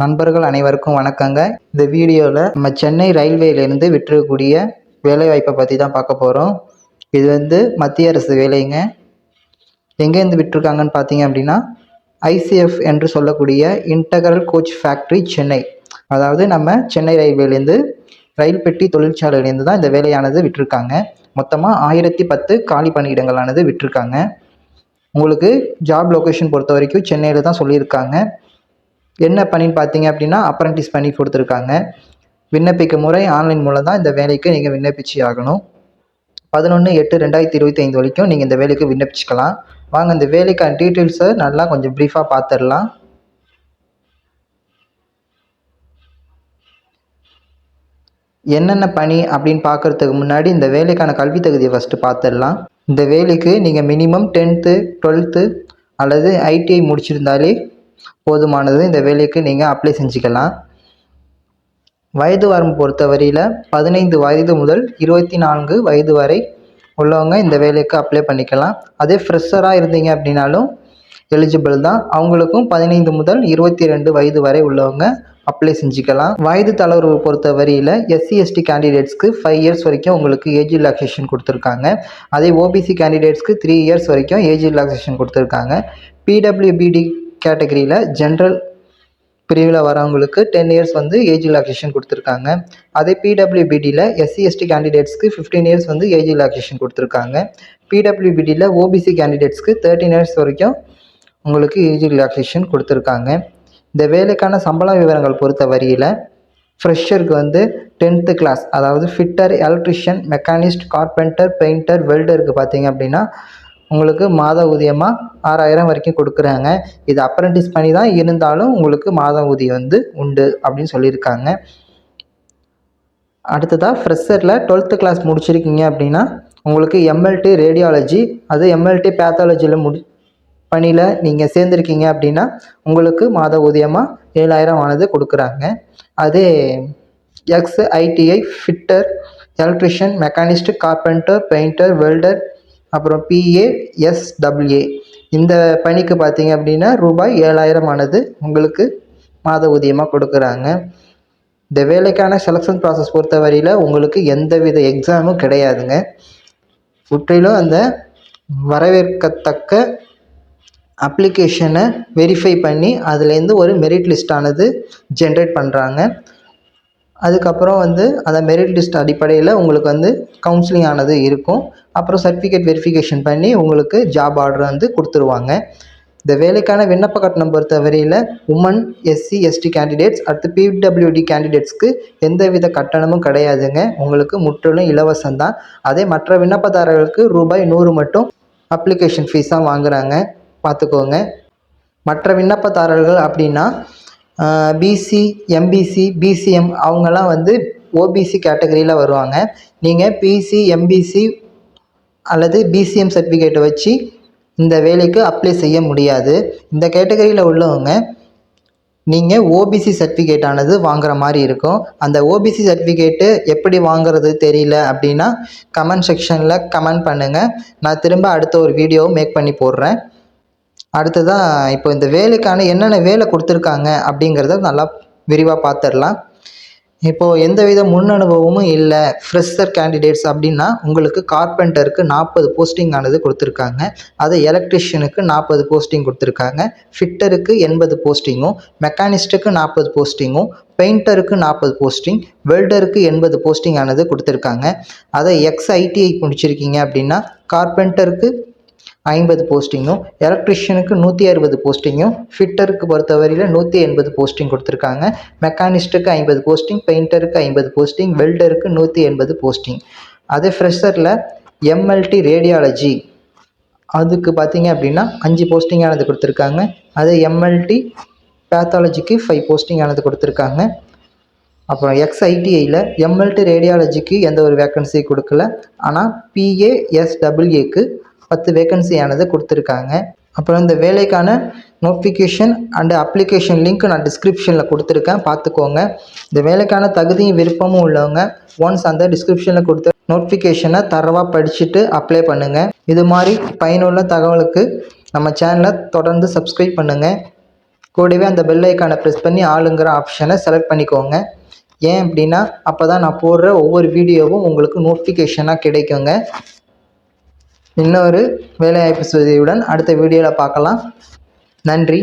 நண்பர்கள் அனைவருக்கும் வணக்கங்க. இந்த வீடியோவில் நம்ம சென்னை ரயில்வேலேருந்து விட்டுருக்கக்கூடிய வேலைவாய்ப்பை பற்றி தான் பார்க்க போகிறோம் இது வந்து மத்திய அரசு வேலைங்க. எங்கேருந்து விட்டுருக்காங்கன்னு பார்த்தீங்க அப்படின்னா ஐசிஎஃப் என்று சொல்லக்கூடிய இன்டகரல் கோச் ஃபேக்ட்ரி சென்னை. அதாவது நம்ம சென்னை ரயில்வேலேருந்து ரயில் பெட்டி தொழிற்சாலையிலேருந்து தான் இந்த வேலையானது விட்டுருக்காங்க. மொத்தமாக ஆயிரத்தி பத்து காலி பணியிடங்களானது விட்டுருக்காங்க. உங்களுக்கு ஜாப் லொக்கேஷன் பொறுத்த வரைக்கும் சென்னையில் தான் சொல்லியிருக்காங்க. என்ன பணின்னு பார்த்தீங்க அப்படின்னா அப்ரண்டிஸ் பண்ணி கொடுத்துருக்காங்க. விண்ணப்பிக்க முறை ஆன்லைன் மூலம் தான் இந்த வேலைக்கு நீங்கள் விண்ணப்பிச்சு ஆகணும். பதினொன்று எட்டு ரெண்டாயிரத்தி இருபத்தி ஐந்து வரைக்கும் நீங்கள் இந்த வேலைக்கு விண்ணப்பிச்சுக்கலாம். வாங்க இந்த வேலைக்கான டீட்டெயில்ஸை நல்லா கொஞ்சம் ப்ரீஃபாக பார்த்துடலாம் என்னென்ன பணி அப்படின்னு பார்க்குறதுக்கு முன்னாடி இந்த வேலைக்கான கல்வி தகுதியை ஃபஸ்ட்டு பார்த்துடலாம் இந்த வேலைக்கு நீங்கள் மினிமம் டென்த்து டுவெல்த்து அல்லது ஐடிஐ முடிச்சிருந்தாலே போதுமானது. இந்த வேலைக்கு நீங்கள் அப்ளை செஞ்சுக்கலாம். வயது வரம்பு பொறுத்தவரையில் பதினைந்து வயது முதல் இருபத்தி நான்கு வயது வரை உள்ளவங்க இந்த வேலைக்கு அப்ளை பண்ணிக்கலாம். அதே ஃப்ரெஷராக இருந்தீங்க அப்படின்னாலும் எலிஜிபிள் தான். அவங்களுக்கும் பதினைந்து முதல் இருபத்தி ரெண்டு வயது வரை உள்ளவங்க அப்ளை செஞ்சுக்கலாம். வயது தளர்வு பொறுத்த வரியில் எஸ்சி எஸ்டி கேண்டிடேட்ஸ்க்கு ஃபைவ் இயர்ஸ் வரைக்கும் உங்களுக்கு ஏஜ் ரிலாக்ஸேஷன் கொடுத்துருக்காங்க. அதே ஓபிசி கேண்டிடேட்ஸ்க்கு த்ரீ இயர்ஸ் வரைக்கும் ஏஜ் ரிலாக்ஸேஷன் கொடுத்துருக்காங்க. பிடபிள்யூபிடி கேட்டகரியில் ஜென்ரல் பிரிவில் வரவங்களுக்கு டென் இயர்ஸ் வந்து ஏஜ் ரிலாக்ஸேஷன் கொடுத்துருக்காங்க. அதே பிடபிள்யூபிடியில் எஸ்சி எஸ்டி கேண்டிடேட்ஸ்க்கு ஃபிஃப்டீன் இயர்ஸ் வந்து ஏஜ் ரிலாக்ஸேஷன் கொடுத்துருக்காங்க. பிடபிள்யூபிடியில் ஓபிசி கேண்டிடேட்ஸ்க்கு தேர்ட்டின் இயர்ஸ் வரைக்கும் உங்களுக்கு ஏஜ் ரிலாக்ஸேஷன் கொடுத்துருக்காங்க. இந்த வேலைக்கான சம்பள விவரங்கள் பொறுத்த வரியில் ஃப்ரெஷருக்கு வந்து டென்த்து கிளாஸ் அதாவது fitter electrician machinist carpenter painter வெல்டருக்கு பார்த்தீங்க அப்படின்னா உங்களுக்கு மாத ஊதியமாக ஆறாயிரம் வரைக்கும் கொடுக்குறாங்க. இது அப்ரண்டிஸ் பண்ணி தான் இருந்தாலும் உங்களுக்கு மாத ஊதியம் வந்து உண்டு அப்படின்னு சொல்லியிருக்காங்க. அடுத்ததாக ஃப்ரெஷரில் டுவெல்த்து கிளாஸ் முடிச்சிருக்கீங்க அப்படின்னா உங்களுக்கு எம்எல்டி ரேடியாலஜி அது எம்எல்டி பேத்தாலஜியில் முடி பணியில் நீங்கள் சேர்ந்துருக்கீங்க அப்படின்னா உங்களுக்கு மாத ஊதியமாக ஏழாயிரம் ஆனது கொடுக்குறாங்க. அதே ex ITI fitter electrician machinist carpenter painter welder அப்புறம் பிஏஎஸ்டபிள்யூஏ இந்த பணிக்கு பார்த்தீங்க அப்படின்னா ரூபாய் ஏழாயிரம் ஆனது உங்களுக்கு மாத ஊதியமாக கொடுக்குறாங்க. இந்த வேலைக்கான செலெக்ஷன் ப்ராசஸ் பொறுத்த வரையில் உங்களுக்கு எந்தவித எக்ஸாமும் கிடையாதுங்க. முற்றிலும் அந்த வரவேற்கத்தக்க அப்ளிகேஷனை வெரிஃபை பண்ணி அதுலேருந்து ஒரு மெரிட் லிஸ்ட் ஆனது ஜென்ரேட் பண்ணுறாங்க அதுக்கப்புறம் வந்து அந்த மெரிட் லிஸ்ட் அடிப்படையில் உங்களுக்கு வந்து கவுன்சிலிங் ஆனது இருக்கும். அப்புறம் சர்டிஃபிகேட் வெரிஃபிகேஷன் பண்ணி உங்களுக்கு ஜாப் ஆர்டர் வந்து கொடுத்துருவாங்க. இந்த வேலைக்கான விண்ணப்ப கட்டணம் பொறுத்த வரையில் உமன் எஸ்சி எஸ்டி கேண்டிடேட்ஸ் அடுத்து பிடபிள்யூடி கேண்டிடேட்ஸ்க்கு எந்தவித கட்டணமும் கிடையாதுங்க. உங்களுக்கு முற்றிலும் இலவசம் தான். அதே மற்ற விண்ணப்பதாரர்களுக்கு ரூபாய் நூறு மட்டும் அப்ளிகேஷன் ஃபீஸாக வாங்குகிறாங்க பார்த்துக்கோங்க. மற்ற விண்ணப்பதாரர்கள் அப்படின்னா பிசி எம்பிசி பிசிஎம் அவங்கெல்லாம் வந்து ஓபிசி கேட்டகரியில் வருவாங்க. நீங்கள் பிசி எம்பிசி அல்லது பிசிஎம் சர்டிஃபிகேட்டை வச்சு இந்த வேலைக்கு அப்ளை செய்ய முடியாது. இந்த கேட்டகரியில் உள்ளவங்க நீங்கள் ஓபிசி சர்டிஃபிகேட் ஆனது வாங்குற மாதிரி இருக்கும். அந்த ஓபிசி சர்டிஃபிகேட்டு எப்படி வாங்குறது தெரியல அப்படின்னா கமெண்ட் செக்ஷனில் கமெண்ட் பண்ணுங்கள் நான் திரும்ப அடுத்த ஒரு வீடியோ மேக் பண்ணி போடுறேன். அடுத்ததாக இப்போ இந்த வேலைக்கான என்னென்ன வேலை கொடுத்துருக்காங்க அப்படிங்கிறத நல்லா விரிவாக பார்த்துடலாம் இப்போது எந்தவித முன் அனுபவமும் இல்லை. ஃப்ரெஷர் கேண்டிடேட்ஸ் அப்படின்னா உங்களுக்கு கார்பெண்டருக்கு நாற்பது போஸ்டிங் ஆனது கொடுத்துருக்காங்க. அது எலக்ட்ரிஷியனுக்கு நாற்பது போஸ்டிங் கொடுத்துருக்காங்க. ஃபிட்டருக்கு எண்பது போஸ்டிங்கும் மெக்கானிஸ்ட்டுக்கு நாற்பது போஸ்டிங்கும் பெயிண்டருக்கு நாற்பது போஸ்டிங் வெல்டருக்கு எண்பது போஸ்டிங் ஆனது கொடுத்துருக்காங்க. அதை எக்ஸ் ஐடிஐ முடிச்சிருக்கீங்க அப்படின்னா கார்பெண்டருக்கு ஐம்பது போஸ்டிங்கும் எலக்ட்ரிஷியனுக்கு நூற்றி அறுபது போஸ்டிங்கும் ஃபிட்டருக்கு பொறுத்தவரையில் நூற்றி எண்பது போஸ்டிங் கொடுத்துருக்காங்க. மெக்கானிஸ்ட்டுக்கு ஐம்பது போஸ்டிங் பெயிண்டருக்கு ஐம்பது போஸ்டிங் வெல்டருக்கு நூற்றி எண்பது போஸ்டிங் அதே ஃப்ரெஷரில் எம்எல்டி ரேடியாலஜி அதுக்கு பார்த்தீங்க அப்படின்னா அஞ்சு போஸ்டிங் ஆனது கொடுத்துருக்காங்க. அதே எம்எல்டி பேத்தாலஜிக்கு ஃபைவ் போஸ்டிங் ஆனது கொடுத்துருக்காங்க. அப்புறம் எக்ஸ்ஐடிஐயில் எம்எல்டி ரேடியாலஜிக்கு எந்த ஒரு வேக்கன்சி கொடுக்கல. ஆனால் பிஏஎஸ்டபிள்யூக்கு பத்து வேக்கன்சியானது கொடுத்துருக்காங்க. அப்புறம் இந்த வேலைக்கான நோட்டிஃபிகேஷன் அண்டு அப்ளிகேஷன் லிங்க் நான் டிஸ்கிரிப்ஷனில் கொடுத்துருக்கேன். பார்த்துக்கோங்க. இந்த வேலைக்கான தகுதியும் விருப்பமும் உள்ளவங்க ஒன்ஸ் அந்த டிஸ்கிரிப்ஷனில் கொடுத்த நோட்டிஃபிகேஷனை தரவாக படிச்சுட்டு அப்ளை பண்ணுங்கள் இது மாதிரி பயனுள்ள தகவலுக்கு நம்ம சேனலை தொடர்ந்து சப்ஸ்கிரைப் பண்ணுங்கள் கூடவே அந்த பெல் ஐக்கானை ப்ரெஸ் பண்ணி ஆளுங்கிற ஆப்ஷனை செலக்ட் பண்ணிக்கோங்க. ஏன் அப்படின்னா அப்போ தான் நான் போடுற ஒவ்வொரு வீடியோவும் உங்களுக்கு நோட்டிஃபிகேஷனாக கிடைக்குங்க. இன்னொரு வேலைவாய்ப்பு செய்தியுடன் அடுத்த வீடியோவில் பார்க்கலாம். நன்றி.